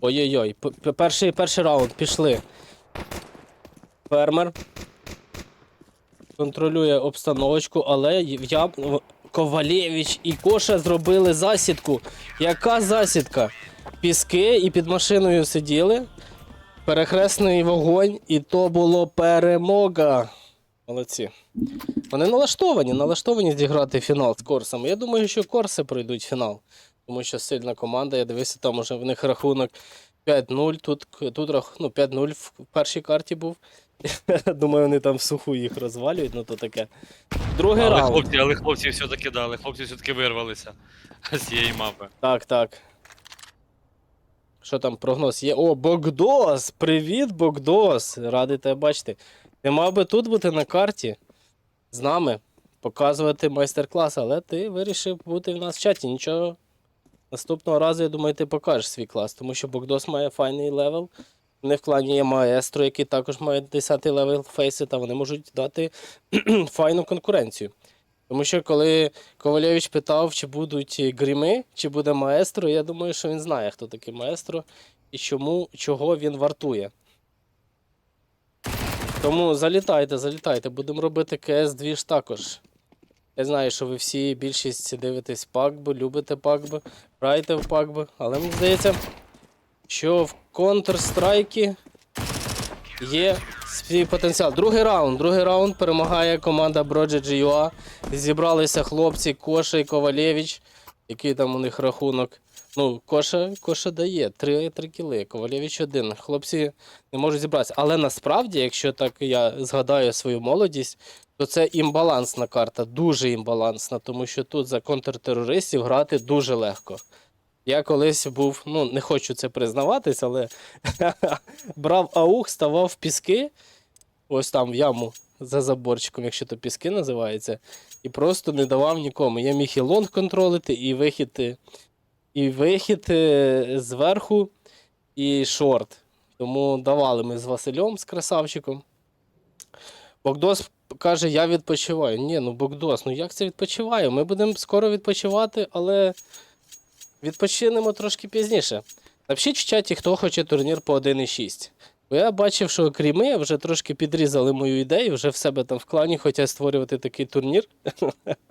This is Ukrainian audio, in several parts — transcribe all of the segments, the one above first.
Ой-ой-ой, перший, перший раунд пішли. Фермер. Контролює обстановочку, але я... Ковалєвич і Коша зробили засідку. Яка засідка? Піски і під машиною сиділи. Перехресний вогонь, і то було перемога. Молодці. Вони налаштовані, налаштовані зіграти фінал з корсами. Я думаю, що корси пройдуть фінал. Тому що сильна команда. Я дивився, там уже в них рахунок 5-0. Тут тут ну, 5-0 в першій карті був. Думаю, вони там в суху їх розвалюють, ну то таке. Другий Але раунд. хлопці, але хлопці все-таки дали, хлопці все-таки вирвалися з цієї мапи. Так, так. Що там прогноз є? О, Богдос! Привіт, Богдос! Радий тебе бачити. Ти мав би тут бути на карті з нами, показувати майстер-клас, але ти вирішив бути в нас в чаті. Нічого. Наступного разу, я думаю, ти покажеш свій клас, тому що Богдос має файний левел. Них в клані є маестро, який також має 10 левел фейси, та вони можуть дати файну конкуренцію. Тому що коли Ковалєвич питав, чи будуть гріми, чи буде маестро, я думаю, що він знає, хто такий маестро і чому, чого він вартує. Тому залітайте, залітайте, будемо робити КС 2 ж також. Я знаю, що ви всі більшість дивитесь пакби, любите пакби, граєте в пакби, але мені здається, що в Counter-Strike є свій потенціал. Другий раунд. Другий раунд перемагає команда Broja GUA. Зібралися хлопці Коша і Ковалєвич. Який там у них рахунок? Ну, Коша, Коша дає 3, 3 кіли, Ковалєвич один. Хлопці не можуть зібратися. Але насправді, якщо так я згадаю свою молодість, то це імбалансна карта, дуже імбалансна, тому що тут за контртерористів грати дуже легко. Я колись був, ну не хочу це признаватись, але брав аух, ставав в піски, ось там в яму за заборчиком, якщо то піски називається, і просто не давав нікому. Я міг і лонг контролити, і вихід, е, і вихід е, зверху, і шорт. Тому давали ми з Василем, з красавчиком. Богдос каже, я відпочиваю. Ні, ну Богдос, ну як це відпочиваю? Ми будемо скоро відпочивати, але відпочинемо трошки пізніше. Напишіть в чаті, хто хоче турнір по 1.6. Бо я бачив, що кріми вже трошки підрізали мою ідею, вже в себе там в клані хочуть створювати такий турнір.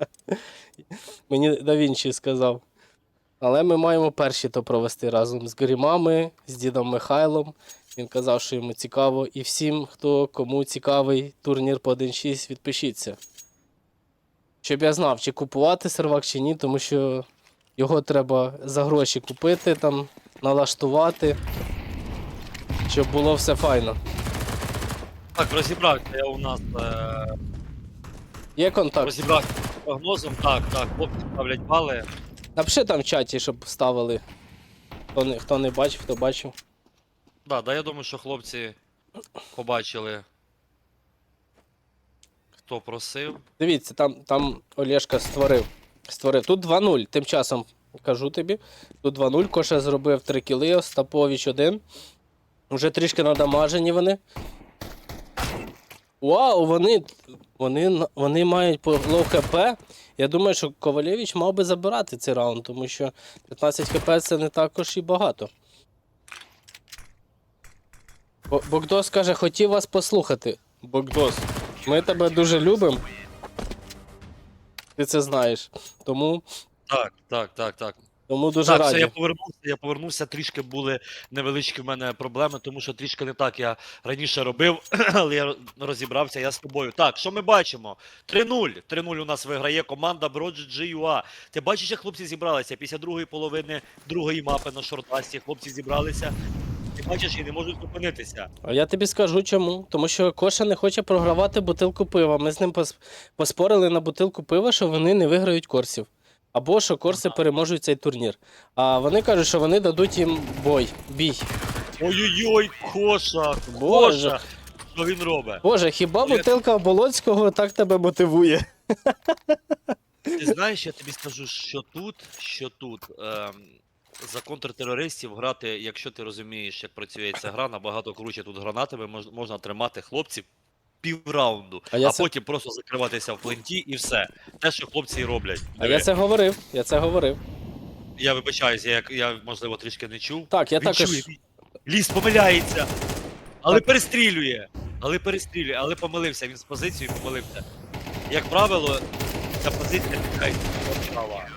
Мені Давінчі сказав. Але ми маємо перші то провести разом з грімами, з дідом Михайлом. Він казав, що йому цікаво. І всім, хто кому цікавий турнір по 1.6, відпишіться. Щоб я знав, чи купувати сервак, чи ні, тому що його треба за гроші купити, там, налаштувати, щоб було все файно. Так, розібрався я у нас. Е... Є контакт? Розібрався з прогнозом. Так, так, хлопці ставлять бали. Напиши там в чаті, щоб ставили. Хто не, хто не бачив, хто бачив. Да, да, я думаю, що хлопці побачили. Хто просив. Дивіться, там, там Олешка створив. створив. Тут 2-0. Тим часом кажу тобі. Тут 2-0. Коша зробив 3 кіли, Остапович 1. Уже трішки надамажені вони. Вау, вони, вони, вони мають лоу хп. Я думаю, що Ковалєвич мав би забирати цей раунд, тому що 15 хп це не також і багато. Бо- Богдос каже, хотів вас послухати. Богдос, ми тебе дуже любимо. Ти це знаєш. Тому, Так, так, так, так. Тому дуже так, все, я повернувся, я повернувся, трішки були невеличкі в мене проблеми, тому що трішки не так я раніше робив, але я розібрався, я з тобою. Так, що ми бачимо? 3-0. 3-0 у нас виграє команда Broad GUA. Ти бачиш, як хлопці зібралися після другої половини другої мапи на шортасті. Хлопці зібралися. Ти бачиш і не можуть зупинитися. А я тобі скажу чому. Тому що Коша не хоче програвати бутилку пива. Ми з ним пос- поспорили на бутилку пива, що вони не виграють корсів. Або що корси переможуть цей турнір. А вони кажуть, що вони дадуть їм бой, бій. Ой-ой-ой, Коша! Боже. Коша! Що він робить? Боже, хіба Я- бутилка Болоцького так тебе мотивує? Ти знаєш, я тобі скажу, що тут, що тут. Ем, за контртерористів грати, якщо ти розумієш, як працює ця гра, набагато круче тут гранатами мож, можна тримати хлопців півраунду, А а, це- потім просто закриватися в пленті і все. Те, що хлопці і роблять. А я це говорив, я це говорив. Я вибачаюсь, я, я можливо трішки не чув. Так, я Він також. чує, Ліс помиляється. Але перестрілює. Але перестрілює, але помилився. Він з позицією помилився. Як правило, ця позиція права.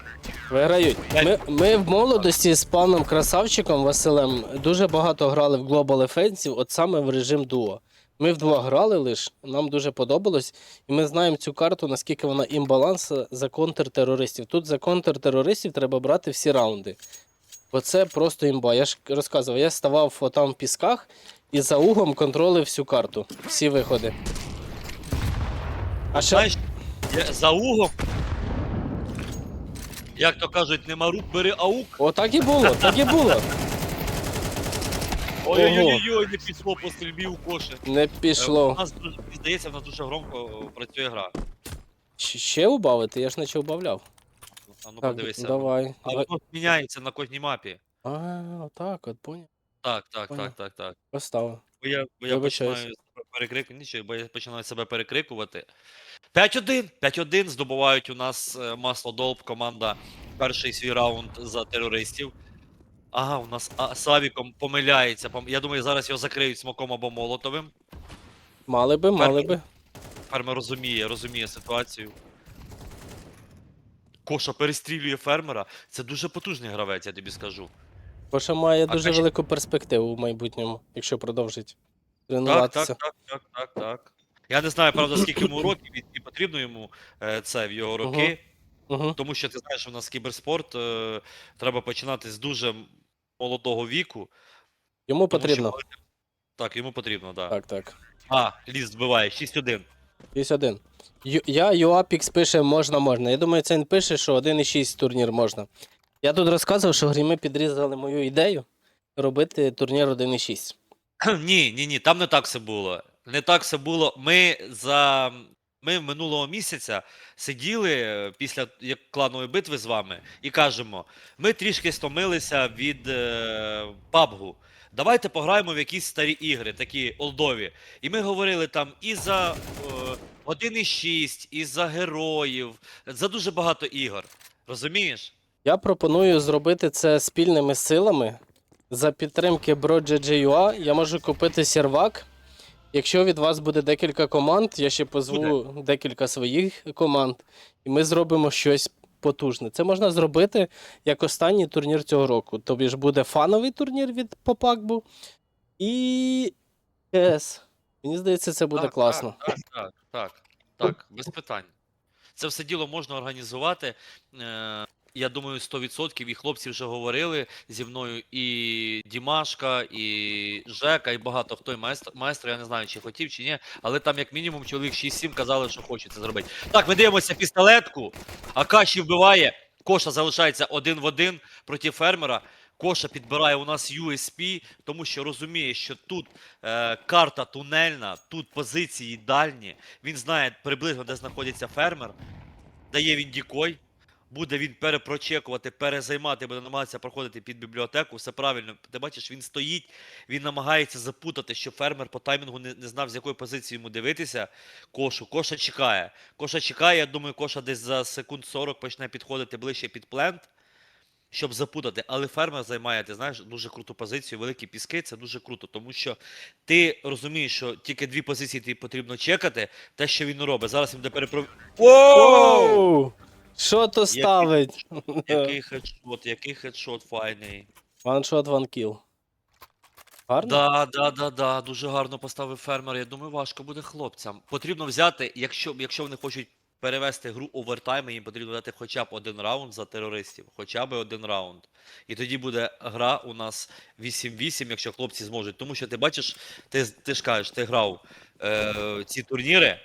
Виграють. Ми, ми в молодості з паном красавчиком Василем дуже багато грали в Global Offensive, от саме в режим дуо. Ми вдвох грали лиш, нам дуже подобалось, і ми знаємо цю карту, наскільки вона імбаланс за контртерористів. Тут за контртерористів треба брати всі раунди. Бо це просто імба. Я ж розказував, я ставав отам в пісках і за угом контролив всю карту, всі виходи. А ще Знаєш, я- за угом. Як то кажуть, нема рук, бери аук. отак і було, так і було. Ой-ой-ой, не пішло по стрільбі у коші. Не Е, пішло. У нас дуже- здається, в нас дуже громко е, працює гра. Щ- Ще убавити? Я ж наче убавляв. А ну Так, подивися. давай. А давай. воно міняється на кожній мапі. А, отак, от поняв. Так, так, Поняв. так, так, так. Поставив. Бо я, бо я Вибачаюсь. починаю себе перекрикувати, нічого, бо я починаю себе перекрикувати. 5-1, 5-1 здобувають у нас е, маслодолб, команда перший свій раунд за терористів. Ага, у нас а, Савіком помиляється. пом- Я думаю, зараз його закриють смоком або молотовим. Мали би, мали би. Фермер розуміє, розуміє ситуацію. Коша перестрілює фермера. Це дуже потужний гравець, я тобі скажу. Коша має А дуже краще- велику перспективу в майбутньому, якщо продовжить Так, тренуватися. так, так, так, так, так. Я не знаю, правда, скільки йому років і, і потрібно йому е, це в його роки. Угу. Тому що ти знаєш, у нас кіберспорт е, треба починати з дуже молодого віку. Йому тому потрібно. ти- Так, йому потрібно, так. Так, так. А, ліс збиває 6-1. 6-1. Ю- Я Юапікс пише можна, можна. Я думаю, це він пише, що 1,6 турнір можна. Я тут розказував, що гріми підрізали мою ідею робити турнір 1,6. Ні, ні, ні, там не так все було. Не так все було. Ми за. Ми минулого місяця сиділи е, після кланової битви з вами і кажемо: ми трішки стомилися від е, PUBG. Давайте пограємо в якісь старі ігри, такі олдові. І ми говорили там і за е, 1.6, і за героїв, за дуже багато ігор. Розумієш? Я пропоную зробити це спільними силами. За підтримки BroGGUA я можу купити сервак. Якщо від вас буде декілька команд, я ще позву декілька своїх команд, і ми зробимо щось потужне. Це можна зробити як останній турнір цього року. Тобі ж буде фановий турнір від Попакбу і КС. Мені здається, це буде Так, класно. Так, так, так, так, без питань. Це все діло можна організувати. Я думаю, 100% і хлопці вже говорили зі мною і Дімашка, і Жека, і багато хто, і маестро, маестро, я не знаю, чи хотів, чи ні, але там як мінімум чоловік 6-7 казали, що хочуть це зробити. Так, ми дивимося пістолетку, Акаші вбиває, Коша залишається один в один проти фермера. Коша підбирає у нас USP, тому що розуміє, що тут е, карта тунельна, тут позиції дальні. Він знає приблизно, де знаходиться фермер. Дає він дікой. Буде він перепрочекувати, перезаймати, буде намагатися проходити під бібліотеку. Все правильно. Ти бачиш, він стоїть, він намагається запутати, щоб фермер по таймінгу не, не знав, з якої позиції йому дивитися. Кошу. Коша чекає. Коша чекає, я думаю, коша десь за секунд 40 почне підходити ближче під плент щоб запутати. Але фермер займає, ти знаєш, дуже круту позицію. Великі піски це дуже круто, тому що ти розумієш, що тільки дві позиції тобі потрібно чекати. Те, що він робить. Зараз він буде перепро... Воу! Що то ставить? Який хедшот, який хедшот файний. Ваншот, ванкіл. Гарно? Да, да, да, да, дуже гарно поставив фермер. Я думаю, важко буде хлопцям. Потрібно взяти, якщо, якщо вони хочуть перевести гру овертайм, їм потрібно дати хоча б один раунд за терористів. Хоча б один раунд. І тоді буде гра у нас 8-8, якщо хлопці зможуть. Тому що ти бачиш, ти, ти ж кажеш, ти грав е, ці турніри.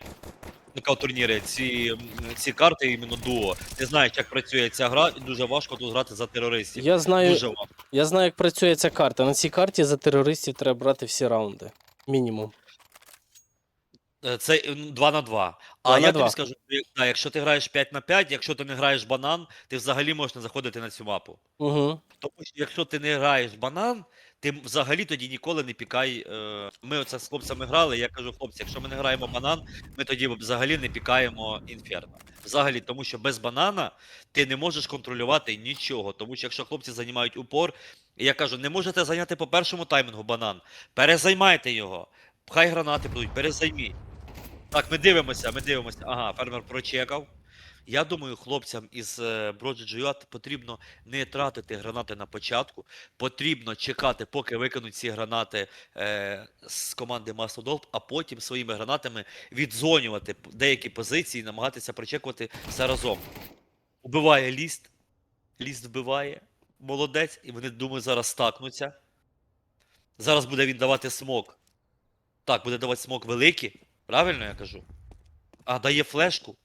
Кажу турніри, ці, ці карти іменно дуо. Ти знаєш, як працює ця гра, і дуже важко тут грати за терористів. Я знаю, Дуже важко. я знаю, як працює ця карта. На цій карті за терористів треба брати всі раунди. Мінімум. Е, Це 2 на 2. А Два на я два. тобі скажу, да, якщо ти граєш 5 на 5, якщо ти не граєш банан, ти взагалі можеш не заходити на цю мапу. Угу. Тому що якщо ти не граєш банан, ти взагалі тоді ніколи не пікай. Е, ми оце з хлопцями грали. Я кажу, хлопці, якщо ми не граємо банан, ми тоді взагалі не пікаємо інферно. Взагалі, тому що без банана ти не можеш контролювати нічого. Тому що якщо хлопці займають упор, я кажу, не можете зайняти по першому таймінгу банан, перезаймайте його. Хай гранати будуть, перезайміть. Так, ми дивимося, ми дивимося. Ага, фермер прочекав. Я думаю, хлопцям із е, Broad потрібно не тратити гранати на початку. Потрібно чекати, поки викинуть ці гранати е, з команди Маслодолб, а потім своїми гранатами відзонювати деякі позиції, намагатися прочекувати все разом. Убиває ліст, ліст вбиває, молодець, і вони думаю, зараз стакнуться. Зараз буде він давати смок. Так, буде давати смок великий. Правильно я кажу? А, дає флешку.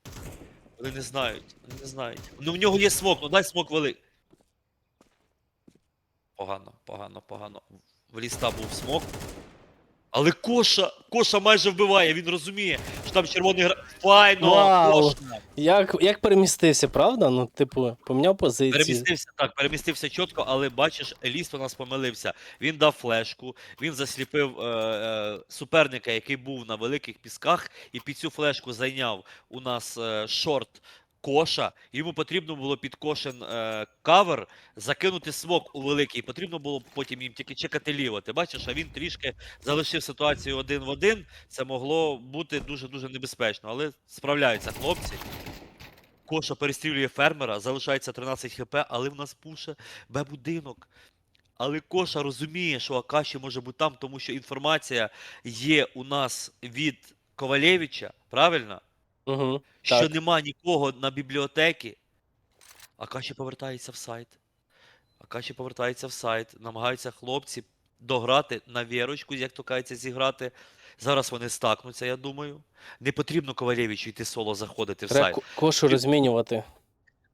Вони не знають. Вони не знають. Ну в нього є смок, ну дай смок великий. Погано, погано, погано. В ліста був смок. Але Коша, Коша майже вбиває, він розуміє, що там червоний гра. Файно! Вау! Коша! Як, як перемістився, правда? Ну, типу, поміняв позиції. Перемістився так, перемістився чітко, але бачиш, Еліст у нас помилився. Він дав флешку, він засліпив е, е, суперника, який був на великих пісках, і під цю флешку зайняв у нас е, шорт коша. Йому потрібно було під кошен е, кавер закинути смок у великий. Потрібно було потім їм тільки чекати ліво. Ти бачиш, а він трішки залишив ситуацію один в один. Це могло бути дуже дуже небезпечно, але справляються хлопці. Коша перестрілює фермера, залишається 13 хп, але в нас пуше Б-будинок. Але Коша розуміє, що Акаші може бути там, тому що інформація є у нас від Ковалєвича, правильно? Угу. Що Так. нема нікого на бібліотеки. Акаші повертається в сайт. Акаші повертається в сайт. Намагаються хлопці дограти на вірочку, як то кажеться, зіграти. Зараз вони стакнуться, я думаю. Не потрібно Ковалєвичу йти соло заходити в Треба сайт. ко- кошу розмінювати.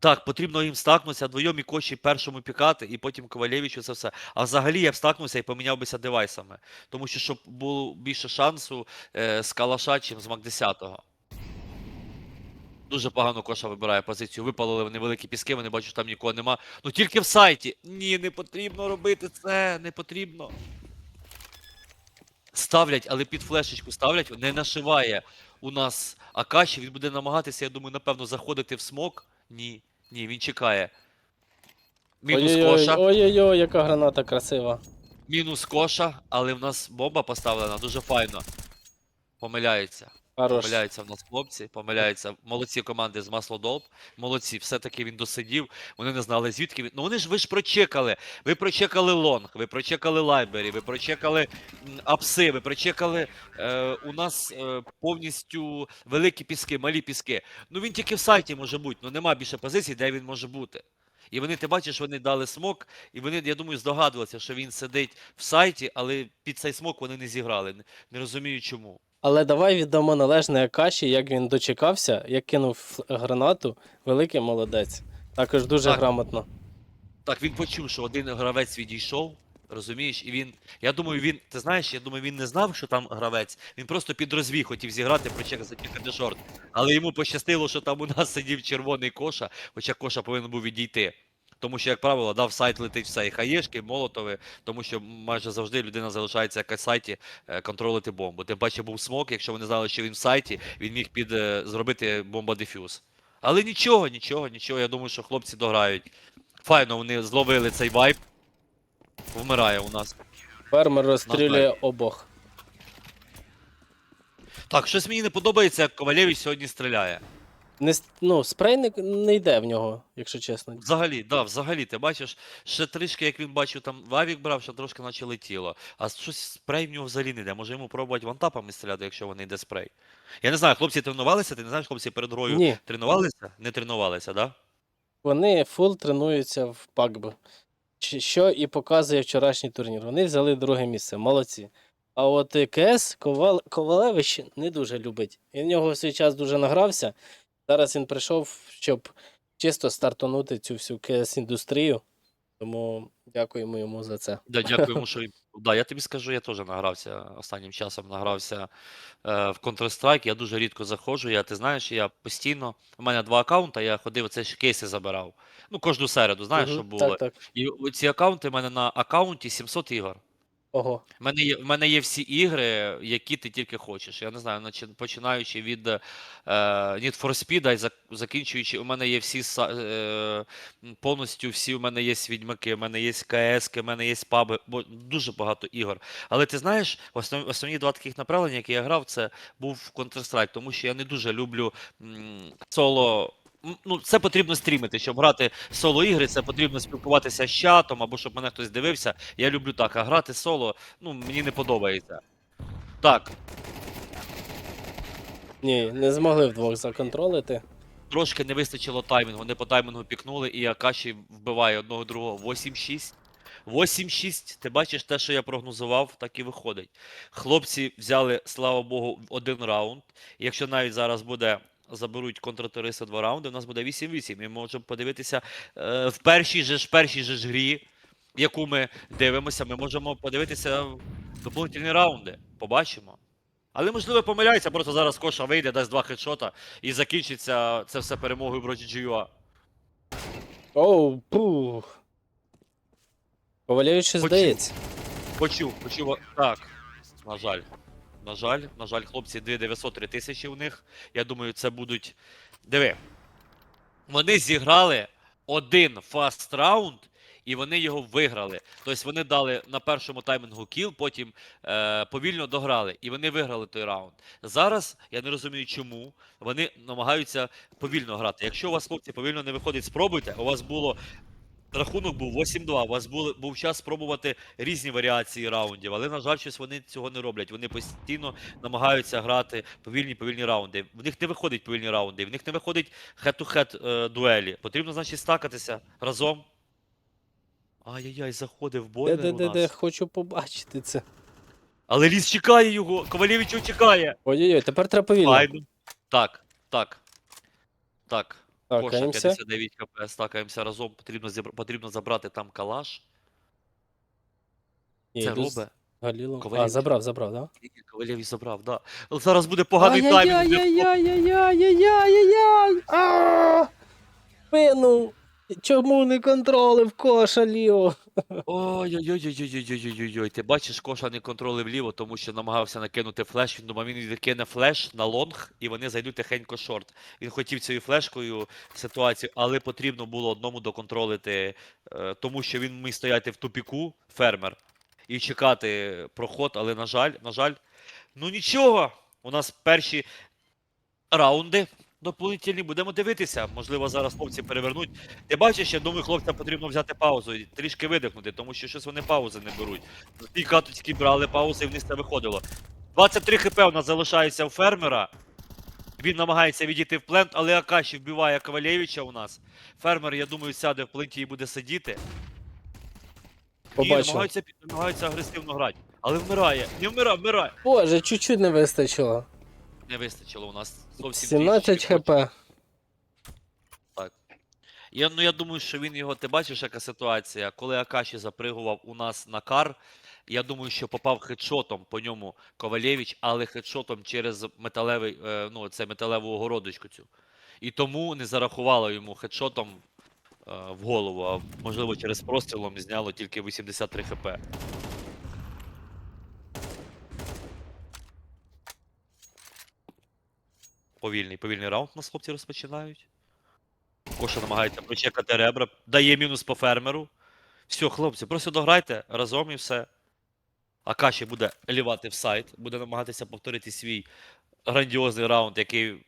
Так, потрібно їм стакнутися, двойом і коші першому пікати, і потім Ковалєвичу це все. А взагалі я б стакнувся і поміняв бися девайсами. Тому що щоб було більше шансу е, з Калаша, чим з Мак-10. Дуже погано Коша вибирає позицію. Випалили вони великі піски, вони бачать, що там нікого нема. Ну тільки в сайті. Ні, не потрібно робити це, не потрібно. Ставлять, але під флешечку ставлять, не нашиває у нас Акаші. Він буде намагатися, я думаю, напевно, заходити в смок. Ні, ні, він чекає. Мінус коша. ой-ой-ой, яка граната красива. Мінус коша, але в нас бомба поставлена дуже файно. Помиляється. Хорош. Помиляються в нас хлопці, помиляються. Молодці команди з Маслодолб. Молодці, все-таки він досидів. Вони не знали звідки він. Ну вони ж ви ж прочекали. Ви прочекали лонг, ви прочекали лайбері, ви прочекали апси, ви прочекали е, у нас е, повністю великі піски, малі піски. Ну він тільки в сайті може бути, ну нема більше позицій, де він може бути. І вони, ти бачиш, вони дали смок, і вони, я думаю, здогадувалися, що він сидить в сайті, але під цей смок вони не зіграли. Не, розумію чому. Але давай віддамо належне Акаші, як він дочекався, як кинув гранату. Великий молодець. Також дуже Так. грамотно. Так, він почув, що один гравець відійшов, розумієш, і він. Я думаю, він. Ти знаєш, я думаю, він не знав, що там гравець. Він просто під розвій хотів зіграти, прочекати затікати шорт. Але йому пощастило, що там у нас сидів червоний коша, хоча коша повинен був відійти. Тому що, як правило, дав сайт летить все, і хаєшки, і молотови, тому що майже завжди людина залишається якась сайті е, контролити бомбу. Тим паче був смок, якщо вони знали, що він в сайті, він міг під е, зробити бомба-дефюз. Але нічого, нічого, нічого. Я думаю, що хлопці дограють. Файно, вони зловили цей вайб. Вмирає у нас. Фермер розстрілює обох. Так, щось мені не подобається, як Ковалєвич сьогодні стріляє. Не, с- ну, спрей не, не йде в нього, якщо чесно. Взагалі, да, взагалі, ти бачиш, ще трішки, як він бачив, там Вавік брав, ще трошки наче летіло. А щось спрей в нього взагалі не йде. Може йому пробувати вантапами стріляти, якщо вони йде спрей. Я не знаю, хлопці тренувалися, ти не знаєш, хлопці перед грою Ні, тренувалися? Не тренувалися, да? вони фул тренуються в пакб. Чи- Що і показує вчорашній турнір. Вони взяли друге місце, молодці. А от е, КС Ковал... Ковалевич не дуже любить. І в нього в свій час дуже награвся. Зараз він прийшов, щоб чисто стартанути цю всю КС-індустрію. Тому дякуємо йому за це. Да, дякуємо, що. Да, я тобі скажу, я теж награвся останнім часом награвся е, в Counter-Strike. Я дуже рідко заходжу. Я, ти знаєш, я постійно. У мене два аккаунти, я ходив, це ж кейси забирав. Ну, кожну середу, знаєш, Мгм, що було. Так, так. І ці аккаунти в мене на аккаунті 700 ігор. Ого. В мене є, в мене є всі ігри, які ти тільки хочеш. Я не знаю, починаючи від е, Need for Speed і зак- закінчуючи, у мене є всі е, повністю всі у мене є відьмаки, у мене є КС, у мене є паби, бо дуже багато ігор. Але ти знаєш, основ, основні два таких направлення, які я грав, це був Counter-Strike, тому що я не дуже люблю м, соло. Ну, це потрібно стрімити, щоб грати соло ігри, це потрібно спілкуватися з чатом або щоб мене хтось дивився. Я люблю так, а грати соло, ну, мені не подобається. Так, Ні, не змогли вдвох законтролити. трошки не вистачило таймінгу. Вони по таймінгу пікнули, і Акаші вбиває одного другого 8-6. 8-6. Ти бачиш те, що я прогнозував, так і виходить. Хлопці взяли, слава Богу, один раунд. Якщо навіть зараз буде. Заберуть контртерориста два раунди, у нас буде 8-8. Ми можемо подивитися е, в першій же ж першій же ж грі, яку ми дивимося, ми можемо подивитися в доповнительні раунди. Побачимо. Але можливо помиляється, просто зараз Коша вийде, дасть два хедшота і закінчиться це все перемогою проти GUA. Оу, пух. Почув. здається. Почув, почув. Так. На жаль. На жаль, на жаль, хлопці 2900 тисячі у них. Я думаю, це будуть. Диви. Вони зіграли один фаст раунд, і вони його виграли. Тобто вони дали на першому таймінгу кіл, потім е, повільно дограли, і вони виграли той раунд. Зараз я не розумію, чому вони намагаються повільно грати. Якщо у вас, хлопці, повільно не виходить, спробуйте. У вас було Рахунок був 8-2. У вас були, був час спробувати різні варіації раундів, але, на жаль, щось вони цього не роблять. Вони постійно намагаються грати повільні повільні раунди. В них не виходить повільні раунди, в них не виходить хед-ту-хед е, дуелі. Потрібно, значить, стакатися разом. Ай-яй-яй, заходив бойлер у нас. де, хочу побачити це. Але ліс чекає його, Ковалєвич його чекає. Ой-ой-ой, тепер треба повільно. Файно. Так, так. Так. Коша Такаємося. 59 кп, стакаємося разом. Потрібно, зібр... потрібно забрати там калаш. Це йду з робить. Галілом. А, забрав, забрав, да? Ковалєвич забрав, да. Але зараз буде поганий таймінг. для Ай-яй-яй-яй-яй-яй-яй-яй-яй! А! Пину! Чому не контролив коша ліво? Ой-ой-ой-ой-ой-ой-ой-ой. Ти бачиш, Коша не контролив ліво, тому що намагався накинути флеш. Він думав, він відкине флеш на лонг, і вони зайдуть тихенько шорт. Він хотів цією флешкою ситуацію, але потрібно було одному доконтролити, тому що він міг стояти в тупіку, фермер, і чекати проход, але на жаль, на жаль, ну нічого. У нас перші раунди доповнительні. Будемо дивитися. Можливо, зараз хлопці перевернуть. Ти бачиш, я думаю, хлопцям потрібно взяти паузу і трішки видихнути, тому що щось вони паузи не беруть. Ті каточки брали паузи і вниз це виходило. 23 хп у нас залишається у фермера. Він намагається відійти в плент, але Акаші вбиває Ковалєвича у нас. Фермер, я думаю, сяде в пленті і буде сидіти. І намагаються, намагаються агресивно грати. Але вмирає. Не вмирає, вмирає. Боже, чуть-чуть не вистачило. Не вистачило у нас зовсім 17 трішечки. хп. Я, ну, я думаю, що він його, ти бачиш, яка ситуація, коли Акаші запригував у нас на кар, я думаю, що попав хедшотом по ньому Ковалєвич, але хедшотом через металевий, е, ну, це металеву огородочку цю. І тому не зарахувало йому хедшотом е, в голову, а можливо через прострілом зняло тільки 83 хп. Повільний, повільний раунд у нас хлопці розпочинають. Коша намагається прочекати ребра, дає мінус по фермеру. Все, хлопці, просто дограйте разом і все. Акаші буде елівати в сайт, буде намагатися повторити свій грандіозний раунд, який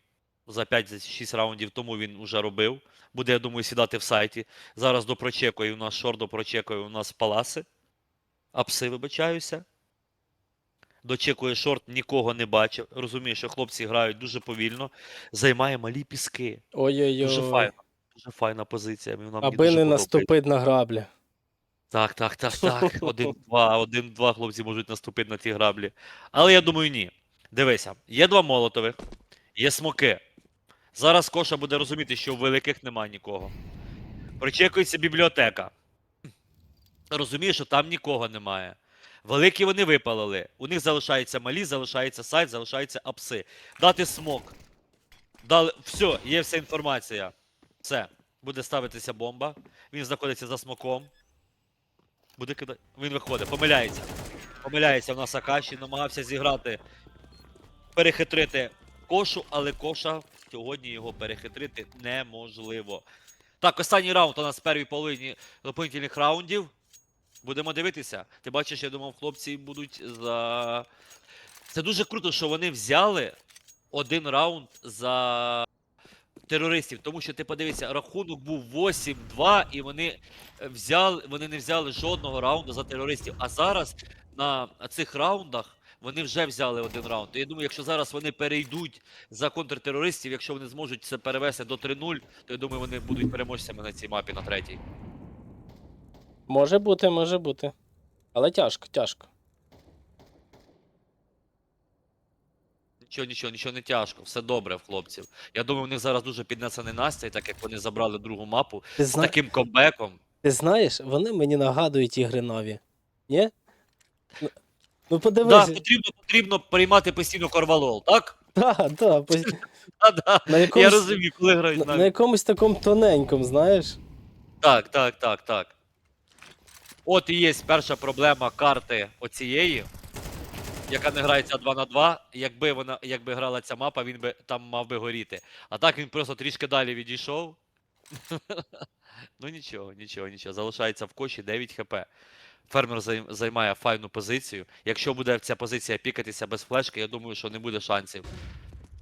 за 5-6 раундів тому він вже робив. Буде, я думаю, сідати в сайті. Зараз допрочекує у нас шор, допрочекує у нас паласи. Апси, вибачаюся. Дочекує шорт, нікого не бачив. Розуміє, що хлопці грають дуже повільно. Займає малі піски. Дуже Ой-ой-ой. файна. Дуже файна позиція. Вона мені Аби не наступить на граблі. Так, так, так, так. Один-два, один-два хлопці можуть наступити на ті граблі. Але я думаю, ні. Дивися, є два молотових, є смоки. Зараз Коша буде розуміти, що в великих немає нікого. Прочекується бібліотека. Розуміє, що там нікого немає. Великі вони випалили. У них залишаються малі, залишається сайт, залишаються апси. Дати смок. Дали... Все, є вся інформація. Все. Буде ставитися бомба. Він знаходиться за смоком. Буде кидати. Він виходить, помиляється. помиляється в нас Акаші, намагався зіграти, перехитрити кошу, але коша сьогодні його перехитрити неможливо. Так, останній раунд у нас в першій половині доповнительних раундів. Будемо дивитися. Ти бачиш, я думав, хлопці будуть за. Це дуже круто, що вони взяли один раунд за терористів, тому що ти подивися, рахунок був 8-2, і вони взяли, вони не взяли жодного раунду за терористів. А зараз на цих раундах вони вже взяли один раунд. Я думаю, якщо зараз вони перейдуть за контртерористів, якщо вони зможуть це перевести до 3-0, то я думаю, вони будуть переможцями на цій мапі на третій. Може бути, може бути. Але тяжко, тяжко. Нічого, нічого, нічого не тяжко, все добре в хлопців. Я думаю, у них зараз дуже піднесений настрій, так як вони забрали другу мапу Ти, з зна... таким комбеком. Ти знаєш, вони мені нагадують ігри нові. Ні? Ну, Ну Так, подивись. потрібно, потрібно приймати постійно корвалол, так? Так, так. пос- Да, да. На Я якомусь, розумію, коли грають на, на навіть. якомусь такому тоненькому, знаєш? Так, так, так, так. От і є перша проблема карти оцієї, яка не грається 2 на 2. Якби вона, якби грала ця мапа, він би там мав би горіти. А так він просто трішки далі відійшов. ну нічого, нічого, нічого. Залишається в коші 9 хп. Фермер займає файну позицію. Якщо буде ця позиція пікатися без флешки, я думаю, що не буде шансів.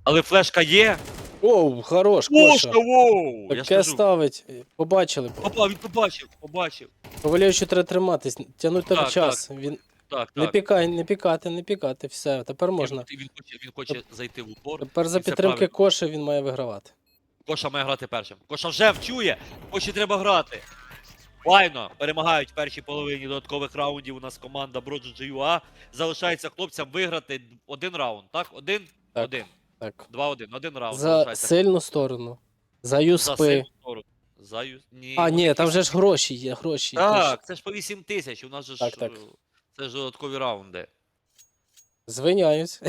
Але флешка є. Оу, хорош, Коша, Коша. воу! Я ж Таке кажу. ставить. Побачили. Опа, він побачив, побачив. Ковалєвичу треба триматись, тягнути Так, час. Він... Так, Не пікай, не пікати, не пікати. Все, тепер можна. Він, він, хоче, він хоче зайти в упор. Тепер за підтримки. Коши він має вигравати. Коша має грати першим. Коша вже вчує, Коші треба грати. Файно, перемагають в першій половині додаткових раундів. У нас команда Brojo GUA. Залишається хлопцям виграти один раунд, так? Один, Так. один. Так. Два-один. Один раунд За залишається. сильну сторону. За За сильну сторону. За ю... Ні, А, ні, там же ж гроші є, гроші. Так, це ж по 8 тисяч. У нас же Так, ж так. е, це ж додаткові раунди. Звиняюсь.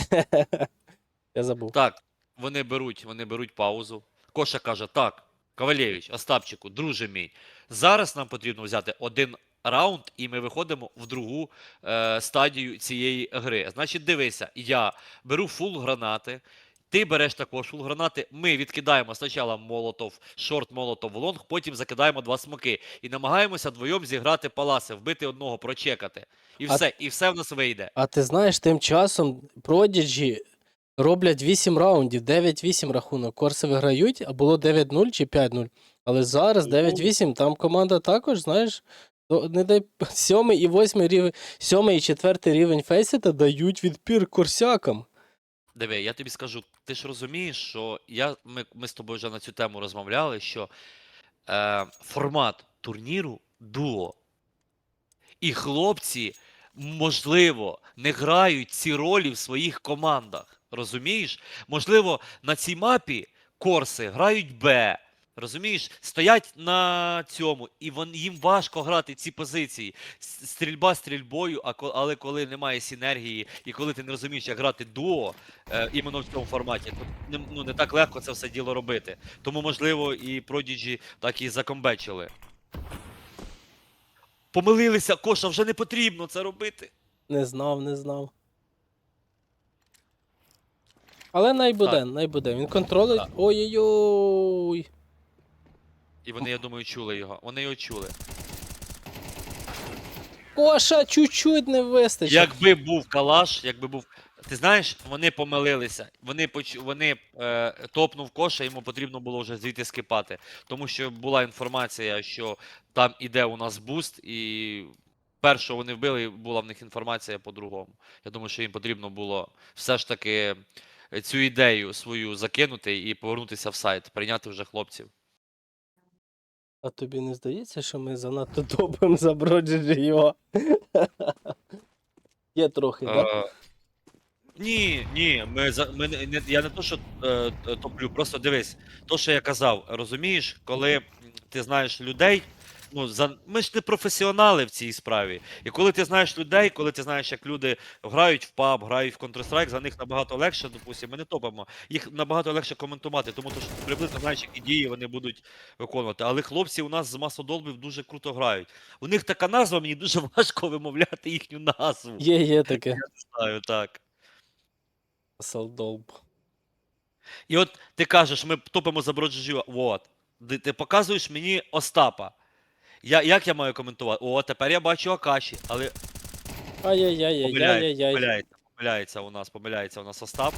Я забув. Так, вони беруть, вони беруть паузу. Коша каже: так, Ковалєвич, Остапчику, друже мій, зараз нам потрібно взяти один раунд, і ми виходимо в другу е, стадію цієї гри. Значить, дивися, я беру фул гранати. Ти береш також фул гранати. Ми відкидаємо спочатку молотов, шорт молотов лонг, потім закидаємо два смоки. І намагаємося вдвоєм зіграти паласи, вбити одного, прочекати. І А- все, і все в нас вийде. А ти знаєш, тим часом Prodigy роблять 8 раундів, 9-8 рахунок. Корси виграють, а було 9-0 чи 5-0. Але зараз 9-8, там команда також, знаєш, до- не дай сьомий і восьмий рівень, сьомий і четвертий рівень Фейсіта дають відпір корсякам. Диви, я тобі скажу, ти ж розумієш, що я, ми, ми з тобою вже на цю тему розмовляли, що е, формат турніру дуо. І хлопці, можливо, не грають ці ролі в своїх командах. Розумієш? Можливо, на цій мапі корси грають Б. Розумієш, стоять на цьому, і вон, їм важко грати ці позиції. Стрільба стрільбою, а але коли немає синергії, і коли ти не розумієш, як грати дуо е, іменно в цьому форматі, то не, ну, не так легко це все діло робити. Тому, можливо, і Prodigy так і закомбечили. Помилилися, Коша, вже не потрібно це робити. Не знав, не знав. Але найбуде, найбуде. Він контролить. Ой-ой-ой. І вони, я думаю, чули його. Вони його чули. Коша чуть-чуть не вистачить. Якби був калаш, якби був. Ти знаєш, вони помилилися. Вони поч... вони е, топнув коша, йому потрібно було вже звідти скипати. Тому що була інформація, що там іде у нас буст, і першого вони вбили, була в них інформація по-другому. Я думаю, що їм потрібно було все ж таки цю ідею свою закинути і повернутися в сайт, прийняти вже хлопців. А тобі не здається, що ми занадто топимо за його? Є трохи, так? Ні, ні, ми за ми не- я не то, що е, топлю, просто дивись, то, що я казав, розумієш, коли ти знаєш людей, ну, за... ми ж не професіонали в цій справі. І коли ти знаєш людей, коли ти знаєш, як люди грають в паб, грають в Counter-Strike, за них набагато легше, допустимо, ми не топимо. Їх набагато легше коментувати, тому що ти приблизно знаєш, які дії вони будуть виконувати. Але хлопці у нас з масодолбів дуже круто грають. У них така назва, мені дуже важко вимовляти їхню назву. Є, є таке. Знаю, так. Салдолб. І от ти кажеш, ми топимо за Броджежі. От. Ти показуєш мені Остапа. Я, як я маю коментувати? О, тепер я бачу Акаші, але помиляється, Ай-яй-яй-яй-яй-яй. помиляється, помиляється у нас, помиляється у нас Остап.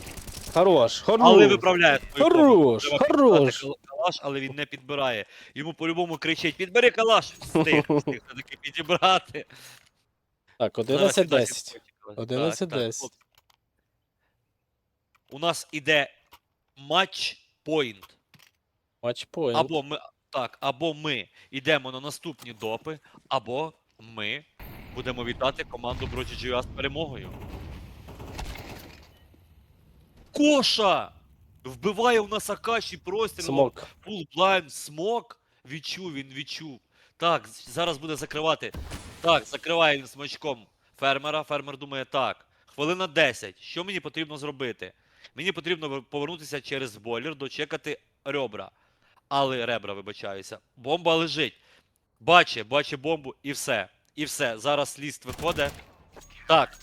Хорош, Але хорош. виправляє свою Хорош, помилку. Треба хорош. підбирати Калаш, але він не підбирає. Йому по-любому кричить: підбери калаш! Встиг, встиг все-таки підібрати. Так, Зараз 11-10. ситуація спокійна. 11-10. Так, так, хлопці. У нас іде матч пойнт. Матчпоінт. Або ми так, або ми йдемо на наступні допи, або ми будемо вітати команду Brogy GUA з перемогою. Коша! Вбиває у нас Акаші простір. Смок. Full blind смок. Відчув, він відчув. Так, зараз буде закривати. Так, закриває він смачком фермера. Фермер думає, так, хвилина 10. Що мені потрібно зробити? Мені потрібно повернутися через бойлер, дочекати ребра. Але ребра, вибачаюся. Бомба лежить. Бачить, бачить бомбу і все. І все. Зараз ліст виходить. Так.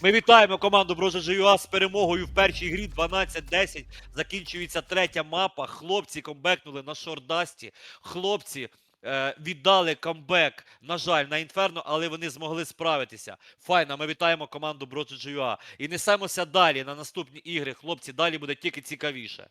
Ми вітаємо команду Брожа з перемогою в першій грі 12-10. Закінчується третя мапа. Хлопці комбекнули на шордасті. Хлопці е, віддали камбек, на жаль, на інферно, але вони змогли справитися. Файно, ми вітаємо команду Брожа І несемося далі на наступні ігри. Хлопці, далі буде тільки цікавіше.